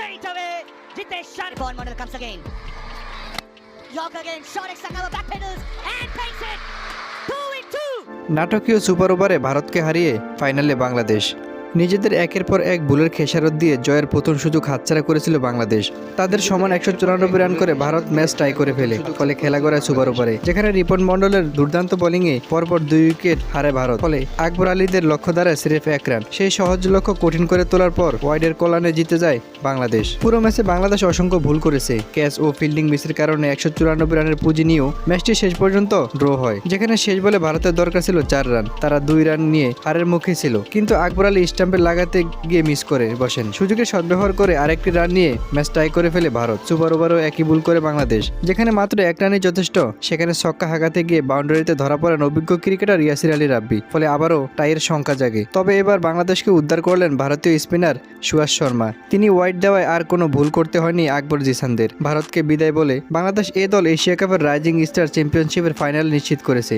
straight away. Jitesh Sharma. Ball model comes again. York again. shot cover. Back pedals and takes it. Two in two. নাটকীয় super ওভারে ভারতকে হারিয়ে ফাইনালে বাংলাদেশ নিজেদের একের পর এক বুলের খেসারত দিয়ে জয়ের প্রথম সুযোগ হাতছাড়া করেছিল বাংলাদেশ। তাদের সমান একশো চুরানব্বই রান করে ভারত ম্যাচ টাই করে ফেলে, ফলে খেলা গড়ায় সুপার ওভারে যেখানে রিপন মন্ডলের দুর্দান্ত বোলিংয়ে পরপর দুই উইকেট হারে ভারত, ফলে আকবর আলীদের লক্ষ্য দ্বারা সিরেফ এক রান। সেই সহজ লক্ষ্য কঠিন করে তোলার পর ওয়াইডের কল্যাণে জিতে যায় বাংলাদেশ। পুরো ম্যাচে বাংলাদেশ অসংখ্য ভুল করেছে। ক্যাচ ও ফিল্ডিং মিসের কারণে একশো চুরানব্বই রানের পুঁজি নিয়েও ম্যাচটি শেষ পর্যন্ত ড্র হয়। যেখানে শেষ বলে ভারতের দরকার ছিল চার রান। তারা দুই রান নিয়ে হারের মুখে ছিল। কিন্তু আকবর আলী স্টাম্পে লাগাতে গিয়ে মিস করে বসেন। সুযোগের সদ্ব্যবহার করে আরেকটি রান নিয়ে ম্যাচ টাই করে ফেলে ভারত। সুপার ওভারও একই ভুল করে বাংলাদেশ। যেখানে মাত্র এক রানই যথেষ্ট, সেখানে ছক্কা হাগাতে গিয়ে বাউন্ডারিতে ধরা পড়েন অভিজ্ঞ ক্রিকেটার ইয়াসির আলী রাব্বি। ফলে আবারও টাইয়ের সংখ্যা জাগে। তবে এবার বাংলাদেশকে উদ্ধার করলেন ভারতীয় স্পিনার সুয়াস শর্মা। তিনি ওয়াইড দেওয়ায় আর কোনো ভুল করতে হয়নি আকবর জিসানদের। ভারতকে বিদায় বলে বাংলাদেশ এ দল এশিয়া কাপের রাইজিং স্টার চ্যাম্পিয়নশিপের ফাইনাল নিশ্চিত করেছে।